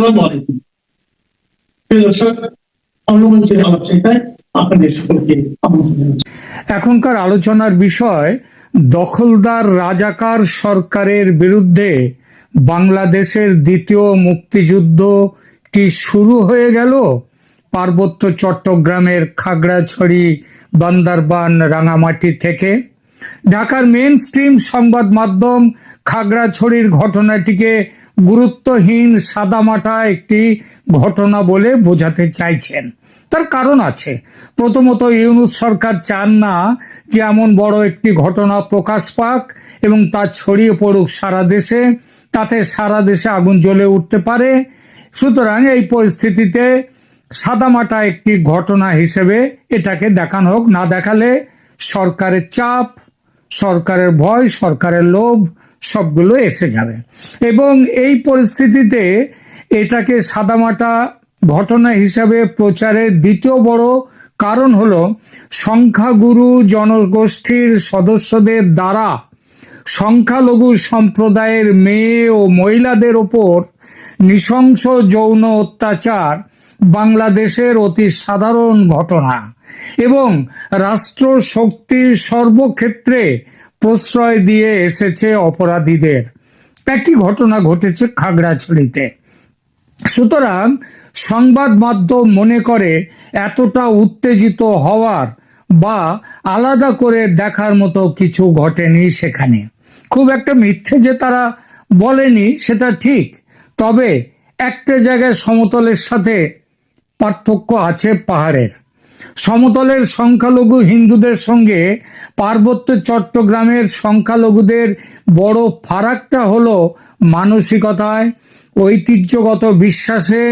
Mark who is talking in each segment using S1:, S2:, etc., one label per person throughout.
S1: আলাইকুম প্রিয় দর্শক আলোচনায় আপনাদের সকলকে
S2: এখনকার আলোচনার বিষয়, দখলদার রাজাকার সরকারের বিরুদ্ধে বাংলাদেশের দ্বিতীয় মুক্তিযুদ্ধ কি শুরু হয়ে গেল? পার্বত্য চট্টগ্রামের খাগড়াছড়ি বান্দারবান রাঙামাটি থেকে। ঢাকার মেন স্ট্রিম সংবাদ মাধ্যম খাগড়াছড়ির ঘটনাটিকে গুরুত্বহীন সাদামাটা একটি ঘটনা বলে বোঝাতে চাইছেন। তার কারণ আছে। প্রথমত, ইউনুস সরকার চান না যে এমন বড় একটি ঘটনা প্রকাশ পাক এবং তা ছড়িয়ে পড়ুক সারা দেশে, তাতে সারা দেশে আগুন জ্বলে উঠতে পারে। সুতরাং এই পরিস্থিতিতে সাদামাটা একটি ঘটনা হিসেবে এটাকে দেখানো হোক। না দেখালে সরকারের চাপ, সরকারের ভয়, সরকারের লোভ সবগুলো এসে যাবে। এবং এই পরিস্থিতিতে এটাকে সাদামাটা ঘটনা হিসাবে প্রচারের দ্বিতীয় বড় কারণ হলো সংখ্যাগুরু জনগোষ্ঠীর সদস্যদের দ্বারা সংখ্যালঘু সম্প্রদায়ের মেয়ে ও মহিলাদের ওপর নৃশংস যৌন অত্যাচার বাংলাদেশের অতি সাধারণ ঘটনা। এবং রাষ্ট্র শক্তির সর্বক্ষেত্রে প্রশ্রয় দিয়ে এসেছে অপরাধীদের। একই ঘটনা ঘটেছে খাগড়াছড়িতে। সুতরাং সংবাদ মাধ্যম মনে করে এতটা উত্তেজিত হওয়ার বা আলাদা করে দেখার মতো কিছু ঘটেনি সেখানে। খুব একটা মিথ্যে যে তারা বলেনি সেটা ঠিক, তবে একটা জায়গায় সমতলের সাথে পার্থক্য আছে পাহাড়ের। সমতলের সংখ্যালঘু হিন্দুদের সঙ্গে পার্বত্য চট্টগ্রামের সংখ্যালঘুদের বড় ফারাকটা হলো মানসিকতায়, ঐতিহ্যগত বিশ্বাসে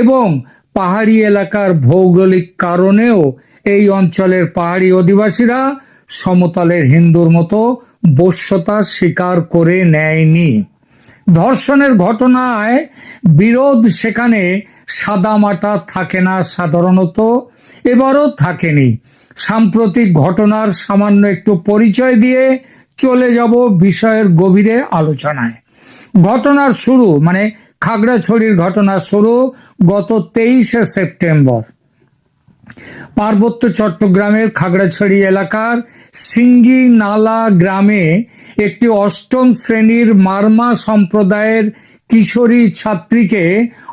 S2: এবং পাহাড়ি এলাকার ভৌগোলিক কারণেও এই অঞ্চলের পাহাড়ি অধিবাসীরা সমতলের হিন্দুর মতো বশ্যতা স্বীকার করে নেয়নি। ধর্ষণের ঘটনায় বিরোধ সেখানে সাদামাটা থাকে না সাধারণত। এবারও থাকেনি। সাম্প্রতিক ঘটনার সামান্য একটু পরিচয় দিয়ে চলে যাব বিষয়ের গভীরে আলোচনায়। ঘটনার শুরু মানে খাগড়াছড়ির ঘটনা শুরু গত তেইশে সেপ্টেম্বর। পার্বত্য চট্টগ্রামের খাগড়াছড়ি এলাকার সিঙ্গি নালা গ্রামে একটি অষ্টম শ্রেণির মারমা সম্প্রদায়ের কিশোরী ছাত্রীকে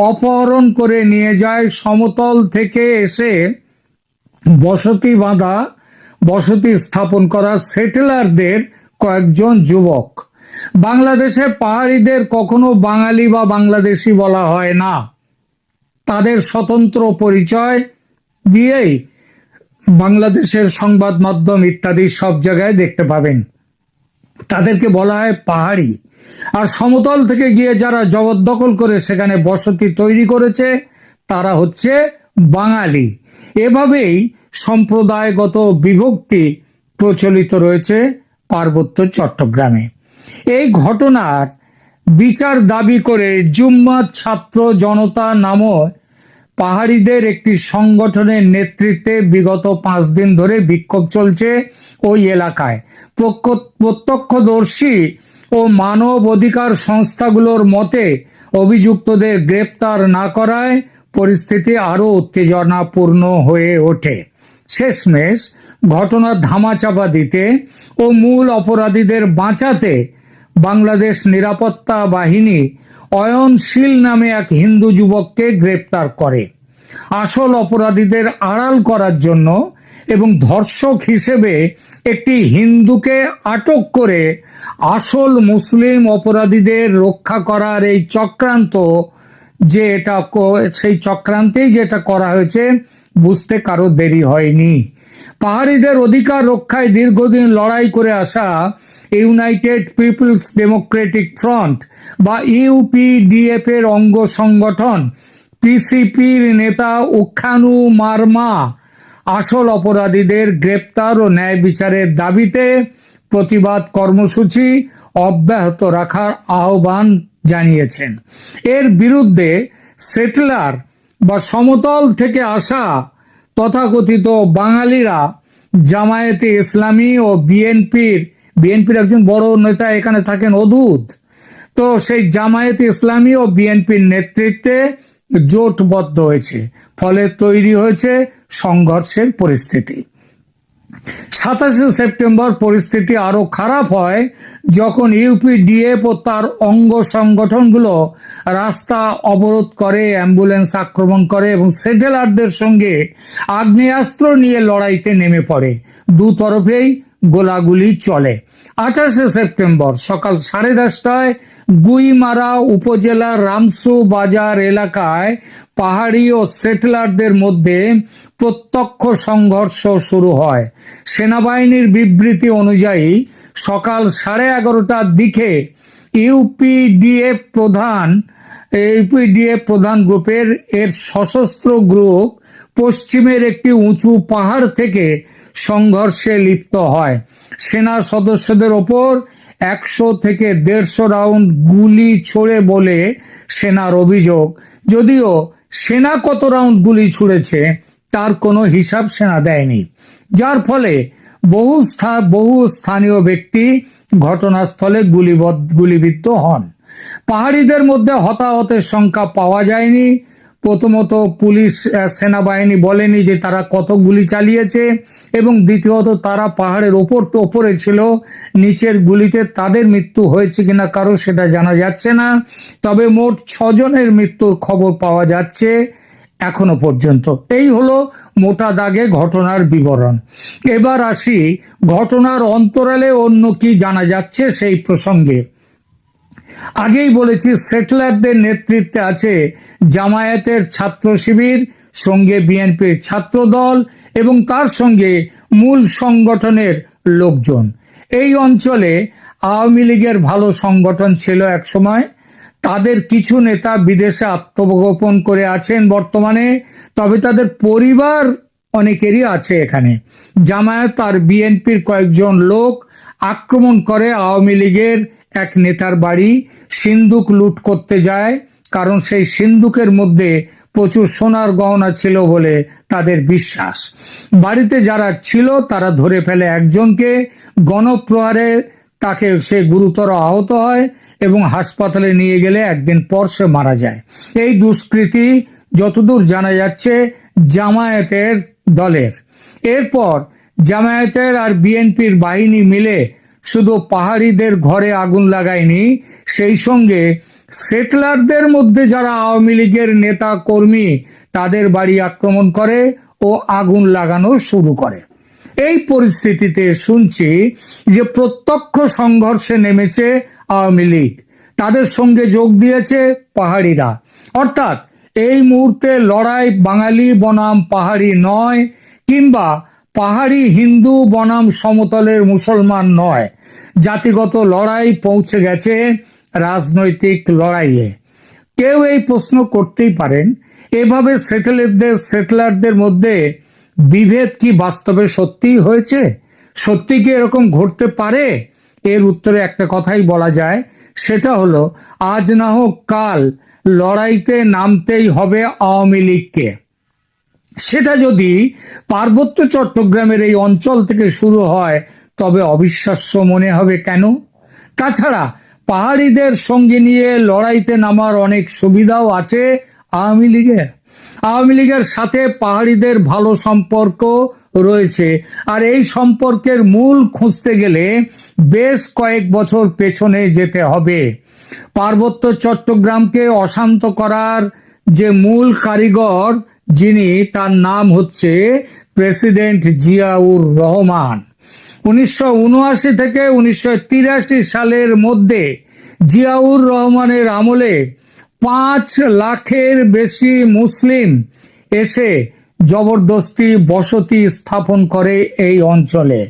S2: অপহরণ করে নিয়ে যায় সমতল থেকে এসে বসতি বাঁধা, বসতি স্থাপন করা সেটেলারদের কয়েকজন যুবক। বাংলাদেশে পাহাড়িদের কখনো বাঙালি বা বাংলাদেশি বলা হয় না। তাদের স্বতন্ত্র পরিচয় দিয়েই বাংলাদেশের সংবাদ মাধ্যম ইত্যাদি সব জায়গায় দেখতে পাবেন। তাদেরকে বলা হয় পাহাড়ি। আর সমতল থেকে গিয়ে যারা জবরদখল করে সেখানে বসতি তৈরি করেছে, তারা হচ্ছে বাঙালি। এভাবেই সম্প্রদায়গত বিভক্তি প্রচলিত রয়েছে পার্বত্য চট্টগ্রামে। এই ঘটনার বিচার দাবি করে জুম্মা ছাত্র জনতা নামক পাহাড়িদের একটি সংগঠনের নেতৃত্বে বিগত পাঁচ দিন ধরে বিক্ষোভ চলছে ওই এলাকায়। প্রত্যক্ষদর্শী ও মানব অধিকার সংস্থাগুলোর মতে অভিযুক্তদের গ্রেপ্তার না করায় পরিস্থিতি আরও উত্তেজনাপূর্ণ হয়ে ওঠে। শেষমেশ ঘটনার ধামাচাপা দিতে ও মূল অপরাধীদের বাঁচাতে বাংলাদেশ নিরাপত্তা বাহিনী অয়নশীল নামে এক হিন্দু যুবককে গ্রেপ্তার করে। আসল অপরাধীদের আড়াল করার জন্য এবং ধর্ষক হিসেবে একটি হিন্দুকে আটক করে আসল মুসলিম অপরাধীদের রক্ষা করার এই চক্রান্ত যে এটা সেই চক্রান্তেই যেটা করা হয়েছে, বুঝতে কারও দেরি হয়নি। পাহাড়িদের অধিকার রক্ষায় দীর্ঘদিন লড়াই করে আসা ইউনাইটেড পিপলস ডেমোক্রেটিক ফ্রন্ট বা ইউপিডিএফ এর অঙ্গ সংগঠন, পিসিপির নেতা উখানু মারমা, আসল অপরাধীদের গ্রেপ্তার ও ন্যায় বিচারের দাবিতে প্রতিবাদ কর্মসূচি অব্যাহত রাখার আহ্বান জানিয়েছেন। এর বিরুদ্ধে সেটলার বা সমতল থেকে আসা তথাকথিত বাঙালিরা জামায়াতে ইসলামী ও বিএনপির বিএনপির একজন বড় নেতা এখানে থাকেন অদূত। তো সেই জামায়াত ইসলামী ও বিএনপির নেতৃত্বে জোটবদ্ধ হয়েছে। ফলে তৈরি হয়েছে সংঘর্ষের পরিস্থিতি। সাতাশে সেপ্টেম্বর পরিস্থিতি আরও খারাপ হয় যখন ইউপিডিএফ ও তার অঙ্গ সংগঠনগুলো রাস্তা অবরোধ করে, অ্যাম্বুলেন্স আক্রমণ করে এবং সেটেলারদের সঙ্গে আগ্নেয়াস্ত্র নিয়ে লড়াইতে নেমে পড়ে। দু তরফেই গোলাগুলি চলে। আঠাশে সেপ্টেম্বর সকাল সাড়ে দশটায় গুইমারা উপজেলার রামসু বাজার এলাকায় পাহাড়ি ও সেটেলারদের মধ্যে প্রত্যক্ষ সংঘর্ষ শুরু হয়। সেনাবাহিনীর বিবৃতি অনুযায়ী সকাল সাড়ে এগারোটার দিকে ইউপিডিএফ প্রধান ইউপিডিএফ প্রধান গ্রুপের এর সশস্ত্র গ্রুপ পশ্চিমের একটি উঁচু পাহাড় থেকে সংঘর্ষে লিপ্ত হয়। সেনা সদস্যদের ওপর একশো থেকে দেড়শো রাউন্ড গুলি ছোড়ে বলে সেনার অভিযোগ। যদিও সেনা কত রাউন্ড গুলি ছুড়েছে, তার কোনো হিসাব সেনা দেয়নি। যার ফলে বহু বহু স্থানীয় ব্যক্তি ঘটনাস্থলে গুলিবিদ্ধ হন। পাহাড়িদের মধ্যে হতাহতের সংখ্যা পাওয়া যায়নি। প্রথমত পুলিশ সেনাবাহিনী বলেনি যে তারা কত গুলি চালিয়েছে এবং দ্বিতীয়ত তারা পাহাড়ের ওপর, ওপরে ছিল, নিচের গুলিতে তাদের মৃত্যু হয়েছে কিনা কারও সেটা জানা যাচ্ছে না। তবে মোট ছজনের মৃত্যুর খবর পাওয়া যাচ্ছে এখনও পর্যন্ত। এই হলো মোটা দাগে ঘটনার বিবরণ। এবার আসি ঘটনার অন্তরালে অন্য কি জানা যাচ্ছে সেই প্রসঙ্গে। আগেই বলেছি, সেটেলারদের নেতৃত্বে আছে জামায়াতের ছাত্র শিবির, সঙ্গে বিএনপির ছাত্র দল এবং তার সঙ্গে মূল সংগঠনের লোকজন। এই অঞ্চলে আওয়ামী লীগের ভালো সংগঠন ছিল একসময়। তাদের কিছু নেতা বিদেশে আত্মগোপন করে আছেন বর্তমানে, তবে তাদের পরিবার অনেকেরই আছে এখানে। জামায়াত আর বিএনপির কয়েকজন লোক আক্রমণ করে আওয়ামী লীগের এক নেতার বাড়ি সিন্দুক লুট করতে যায়, কারণ সেই সিন্দুকের মধ্যে প্রচুর সোনার গহনা ছিল বলে তাদের বিশ্বাস। বাড়িতে যারা ছিল, তারা ধরে ফেলে একজনকে। গণপ্রহারে তাকে সে গুরুতর আহত হয় এবং হাসপাতালে নিয়ে গেলে একদিন পর সে মারা যায়। এই দুষ্কৃতি যতদূর জানা যাচ্ছে, জামায়াতের দলের। এরপর জামায়াতের আর বিএনপির বাহিনী মিলে শুধু পাহাড়িদের ঘরে আগুন লাগায়নি, সেই সঙ্গে সেটলারদের মধ্যে যারা আওয়ামী লীগের নেতা কর্মী, তাদের বাড়ি আক্রমণ করে ও আগুন লাগানো শুরু করে। এই পরিস্থিতিতে শুনছি যে প্রত্যক্ষ সংঘর্ষে নেমেছে আওয়ামী লীগ। তাদের সঙ্গে যোগ দিয়েছে পাহাড়িরা। অর্থাৎ এই মুহূর্তে লড়াই বাঙালি বনাম পাহাড়ি নয়, কিংবা পাহাড়ি হিন্দু বনাম সমতলের মুসলমান নয়। জাতিগত লড়াই পৌঁছে গেছে রাজনৈতিক লড়াইয়ে। কেউ এই প্রশ্ন করতেই পারেন, এভাবে সেটেলারদের সেটেলারদের মধ্যে বিভেদ কি বাস্তবে সত্যিই হয়েছে? সত্যি কি এরকম ঘটতে পারে? এর উত্তরে একটা কথাই বলা যায়, সেটা হলো, আজ না হোক কাল লড়াইতে নামতেই হবে আওয়ামী লীগকে। সেটা যদি পার্বত্য চট্টগ্রামের এই অঞ্চল থেকে শুরু হয়, তবে অবিশ্বাস্য মনে হবে কেন? তাছাড়া পাহাড়িদের সঙ্গে নিয়ে লড়াইতে নামার অনেক সুবিধাও আছে আওয়ামী লীগের। আওয়ামী লীগের সাথে পাহাড়িদের ভালো সম্পর্ক রয়েছে। আর এই সম্পর্কের মূল খুঁজতে গেলে বেশ কয়েক বছর পেছনে যেতে হবে। পার্বত্য চট্টগ্রামকে অশান্ত করার যে মূল কারিগর যিনি তার নাম হচ্ছে প্রেসিডেন্ট জিয়াউর রহমান। উনিশশো উনআশি থেকে উনিশশো তিরাশি সালের মধ্যে জিয়াউর রহমানের আমলে পাঁচ লাখের বেশি মুসলিম এসে জবরদস্তি বসতি স্থাপন করে এই অঞ্চলে।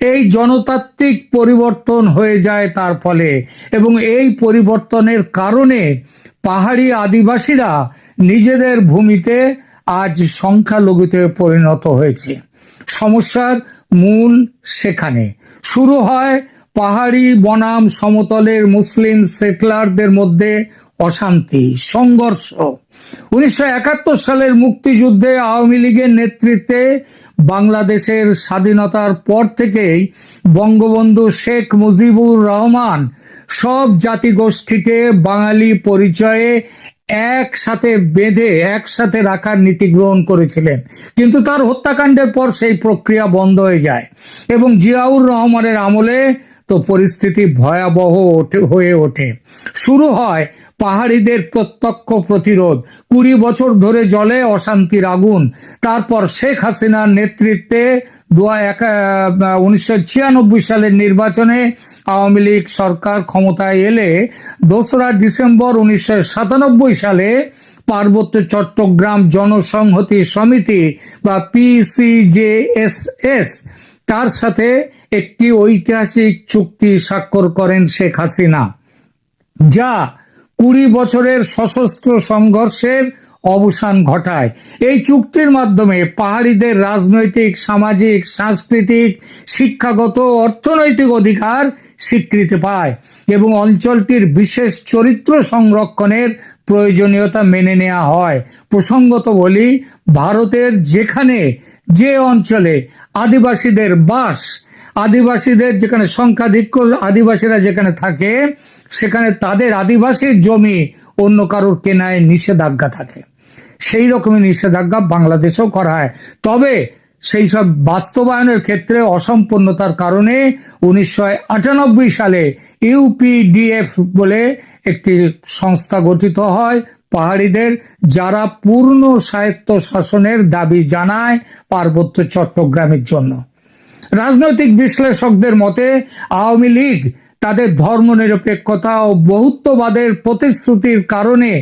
S2: এই জনতাত্ত্বিক পরিবর্তন হয়ে যায় তার ফলে এবং এই পরিবর্তনের কারণে পাহাড়ি আদিবাসীরা নিজেদের ভূমিতে আজ সংখ্যালঘুতে পরিণত হয়েছে। সমস্যার মূল সেখানে। শুরু হয় পাহাড়ি বনাম সমতলের মুসলিম সেটলারদের মধ্যে অশান্তি, সংঘর্ষ। উনিশশো একাত্তর সালের মুক্তিযুদ্ধে আওয়ামী লীগের নেতৃত্বে বাংলাদেশের স্বাধীনতার পর থেকেই বঙ্গবন্ধু শেখ মুজিবুর রহমান সব জাতিগোষ্ঠীকে বাঙালি পরিচয়ে একসাথে বেঁধে, একসাথে রাখার নীতি গ্রহণ করেছিলেন। কিন্তু তার হত্যাকাণ্ডের পর সেই প্রক্রিয়া বন্ধ হয়ে যায় এবং জিয়াউর রহমানের আমলে তো পরিস্থিতি ভয়াবহ হয়ে ওঠে। শুরু হয় পাহাড়িদের প্রত্যক্ষ প্রতিরোধ। কুড়ি বছর ধরে জলে অশান্তির আগুন। তারপর শেখ হাসিনার নেতৃত্বে উনিশশো ছিয়ানব্বই সালের নির্বাচনে আওয়ামী লীগ সরকার ক্ষমতায় এলে দোসরা ডিসেম্বর উনিশশো সাতানব্বই সালে পার্বত্য চট্টগ্রাম জনসংহতি সমিতি বা পিসিজেএসএস তার সাথে একটি ঐতিহাসিক চুক্তি স্বাক্ষর করেন শেখ হাসিনা, যা কুড়ি বছরের সশস্ত্র সংঘর্ষের অবসান ঘটায়। এই চুক্তির মাধ্যমে পাহাড়িদের রাজনৈতিক, সামাজিক, সাংস্কৃতিক, শিক্ষাগত, অর্থনৈতিক অধিকার স্বীকৃতি পায় এবং অঞ্চলটির বিশেষ চরিত্র সংরক্ষণের প্রয়োজনীয়তা মেনে নেওয়া হয়। প্রসঙ্গত বলি, ভারতের যেখানে যে অঞ্চলে আদিবাসীদের বাস, আদিবাসীদের যেখানে সংখ্যাধিক্য, আদিবাসীরা যেখানে থাকে, সেখানে তাদের আদিবাসীর জমি অন্য কারোর কেনায় নিষেধাজ্ঞা থাকে। সেই রকমই নিষেধাজ্ঞা বাংলাদেশেও করা হয়। তবে সেই সব বাস্তবায়নের ক্ষেত্রে অসম্পূর্ণতার কারণে উনিশশো আটানব্বই সালে ইউপিডিএফ বলে একটি সংস্থা গঠিত হয় পাহাড়িদের, যারা পূর্ণ স্বায়ত্ত শাসনের দাবি জানায় পার্বত্য চট্টগ্রামের জন্য। রাজনৈতিক বিশ্লেষকদের মতে, আওয়ামী লীগ তাদের ধর্মনিরপেক্ষতা ও বহুত্ববাদের প্রতিশ্রুতির কারণে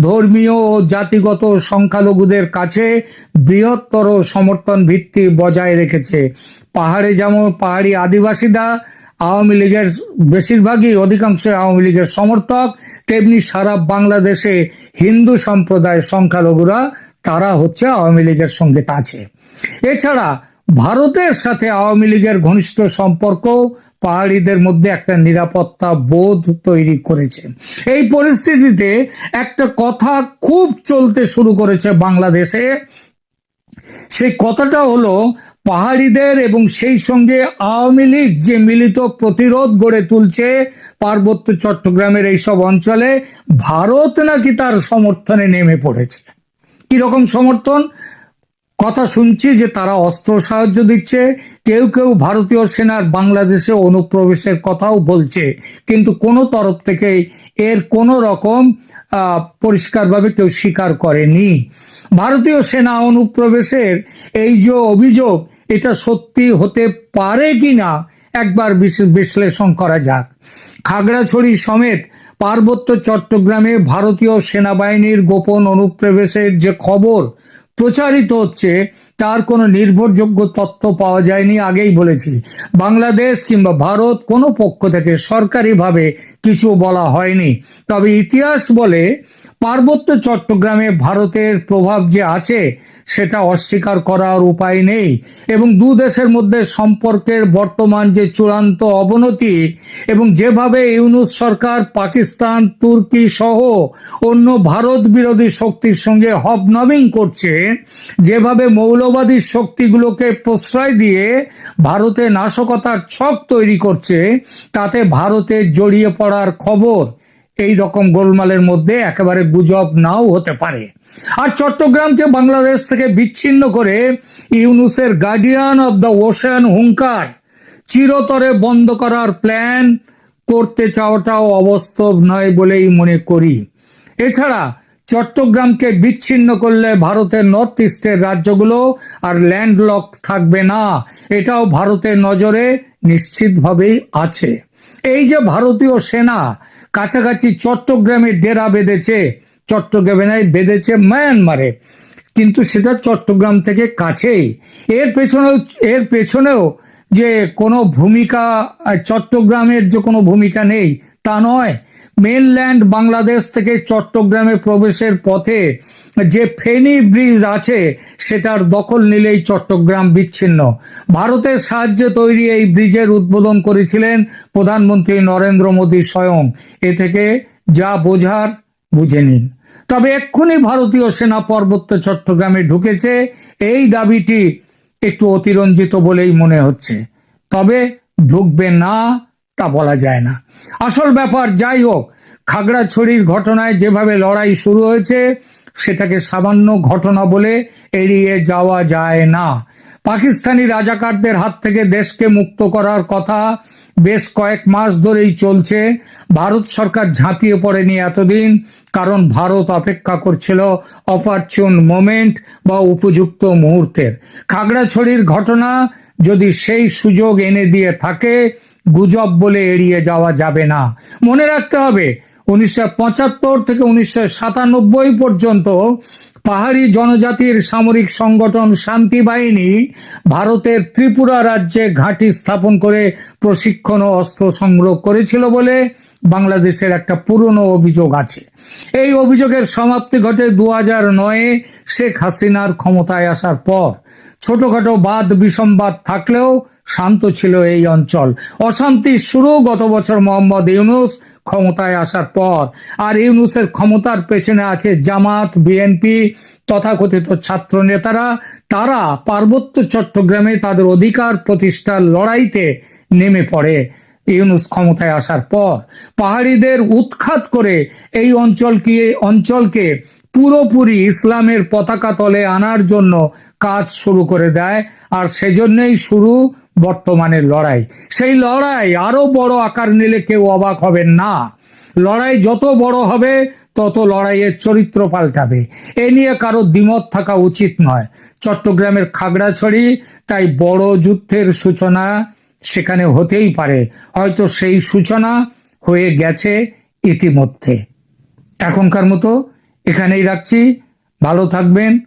S2: ধর্মীয় ও জাতিগত সংখ্যালঘুদের কাছে বৃহত্তর সমর্থন ভিত্তি বজায় রেখেছে। পাহাড়ে যেমন পাহাড়ি আদিবাসীরা আওয়ামী লীগের বেশিরভাগই অধিকাংশ আওয়ামী লীগের সমর্থক, তেমনি সারা বাংলাদেশে হিন্দু সম্প্রদায়ের সংখ্যালঘুরা, তারা হচ্ছে আওয়ামী লীগের সঙ্গে আছে এছাড়া ভারতের সাথে আওয়ামী লীগের ঘনিষ্ঠ সম্পর্ক পাহাড়িদের মধ্যে একটা নিরাপত্তা বোধ তৈরি করেছে। এই পরিস্থিতিতে একটা কথা খুব চলতে শুরু করেছে বাংলাদেশে। সেই কথাটা হলো, পাহাড়িদের এবং সেই সঙ্গে আওয়ামী লীগ যে মিলিত প্রতিরোধ গড়ে তুলছে পার্বত্য চট্টগ্রামের এইসব অঞ্চলে, ভারত নাকি তার সমর্থনে নেমে পড়েছে। কীরকম সমর্থন? কথা শুনছি যে তারা অস্ত্র সাহায্য দিচ্ছে। কেউ কেউ ভারতীয় সেনার বাংলাদেশে অনুপ্রবেশের কথাও বলছে। কিন্তু কোনো তরফ থেকে এর কোনো রকম পরিষ্কারভাবে কেউ স্বীকার করেনি। ভারতীয় সেনা অনুপ্রবেশের এই যে অভিযোগ, এটা সত্যি হতে পারে কিনা একবার বিশ- বিশ্লেষণ করা যাক। খাগড়াছড়ি সমেত পার্বত্য চট্টগ্রামে ভারতীয় সেনাবাহিনীর গোপন অনুপ্রবেশের যে খবর প্রচারিত হচ্ছে, তার কোনো নির্ভরযোগ্য তথ্য পাওয়া যায়নি, আগেই বলেছি। বাংলাদেশ কিংবা ভারত কোনো পক্ষ থেকে সরকারিভাবে কিছু বলা হয়নি। তবে ইতিহাস বলে পার্বত্য চট্টগ্রামে ভারতের প্রভাব যে আছে সেটা অস্বীকার করার উপায় নেই। এবং দু দেশের মধ্যে সম্পর্কের বর্তমান যে চূড়ান্ত অবনতি এবং যেভাবে ইউনুস সরকার পাকিস্তান, তুর্কি সহ অন্য ভারত বিরোধী শক্তির সঙ্গে হবনবিং করছে, যেভাবে মৌলবাদী শক্তিগুলোকে প্রশ্রয় দিয়ে ভারতে নাশকতার ছক তৈরি করছে, তাতে ভারতে জড়িয়ে পড়ার খবর। এই রকম গোলমালের মধ্যে একেবারে গুজব নাও হতে পারে। আর চট্টগ্রামকে বাংলাদেশ থেকে বিচ্ছিন্ন করে ইউনুসের গার্ডিয়ান অব দ্য ওশান হুঙ্কার। চিরতরে বন্ধ করার প্ল্যান করতে চাওয়াটাও অবাস্তব নয় বলেই মনে করি। এছাড়া চট্টগ্রামকে বিচ্ছিন্ন করলে ভারতের নর্থ ইস্টের রাজ্যগুলো আর ল্যান্ডলক থাকবে না। এটাও ভারতের নজরে নিশ্চিতভাবেই আছে। এই যে ভারতীয় সেনা কাছাকাছি চট্টগ্রামে ডেরা বেঁধেছে। চট্টগ্রামে নাই, বেঁধেছে মায়ানমারে। কিন্তু সেটা চট্টগ্রাম থেকে কাছেই। এর পেছনেও এর পেছনেও যে কোনো ভূমিকা চট্টগ্রামের যে কোনো ভূমিকা নেই, তা নয়। মেনল্যান্ড বাংলাদেশ থেকে চট্টগ্রামে প্রবেশের পথে যে ফেনী ব্রিজ আছে, সেটার দখল নিলেই চট্টগ্রাম বিচ্ছিন্ন। ভারতের সাহায্যে তৈরি এই ব্রিজের উদ্বোধন করেছিলেন প্রধানমন্ত্রী নরেন্দ্র মোদী স্বয়ং। এ থেকে যা বোঝার, বুঝে নিন। তবে এক্ষুনি ভারতীয় সেনা পার্বত্য চট্টগ্রামে ঢুকেছে। এই দাবিটি একটু অতিরঞ্জিত বলেই মনে হচ্ছে। তবে ঢুকবে না তা বলা যায় না। আসল ব্যাপার যাই হোক, খাগড়াছড়ির ঘটনায় যেভাবে লড়াই শুরু হয়েছে, সেটাকে সামান্য ঘটনা বলে এড়িয়ে যাওয়া যায় না। পাকিস্তানি রাজাকারদের হাত থেকে দেশকে মুক্ত করার কথা বেশ কয়েক মাস ধরেই চলছে। ভারত সরকার ঝাঁপিয়ে পড়েনি এতদিন, কারণ ভারত অপেক্ষা করছিল অপরচুন মোমেন্ট বা উপযুক্ত মুহূর্তের। খাগড়াছড়ির ঘটনা যদি সেই সুযোগ এনে দিয়ে থাকে গুজব বলে এড়িয়ে যাওয়া যাবে না। মনে রাখতে হবে, উনিশশো পঁচাত্তর থেকে উনিশশো সাতানব্বই পর্যন্ত পাহাড়ি জনজাতির সামরিক সংগঠন শান্তি বাহিনী ভারতের ত্রিপুরা রাজ্যে ঘাঁটি স্থাপন করে প্রশিক্ষণ ও অস্ত্র সংগ্রহ করেছিল বলে বাংলাদেশের একটা পুরনো অভিযোগ আছে। এই অভিযোগের সমাপ্তি ঘটে দু হাজার নয়ে শেখ হাসিনার ক্ষমতায় আসার পর। ছোটখাটো বাদ বিসম্বাদ থাকলেও শান্ত ছিল এই অঞ্চল। অশান্তির শুরু গত বছর মোহাম্মদ ইউনুস ক্ষমতায় আসার পর। আর ইউনুসের ক্ষমতার পেছনে আছে জামাত, বিএনপি তথাকথিত ছাত্র নেতারা তারা পার্বত্য চট্টগ্রামে তাদের অধিকার প্রতিষ্ঠার লড়াইতে নেমে পড়ে। ইউনুস ক্ষমতায় আসার পর পাহাড়িদের উৎখাত করে এই অঞ্চলকে অঞ্চলকে পুরোপুরি ইসলামের পতাকা তলে আনার জন্য কাজ শুরু করে দেয়। আর সেজন্যই শুরু বর্তমানের লড়াই। সেই লড়াই আরও বড় আকার নিলে কেউ অবাক হবেন না। লড়াই যত বড় হবে, তত লড়াইয়ের চরিত্র পাল্টাবে। এ নিয়ে কারও দ্বিমত থাকা উচিত নয়। চট্টগ্রামের খাগড়াছড়ি, তাই বড় যুদ্ধের সূচনা সেখানে হতেই পারে। হয়তো সেই সূচনা হয়ে গেছে ইতিমধ্যে। এখনকার মতো এখানেই রাখছি। ভালো থাকবেন।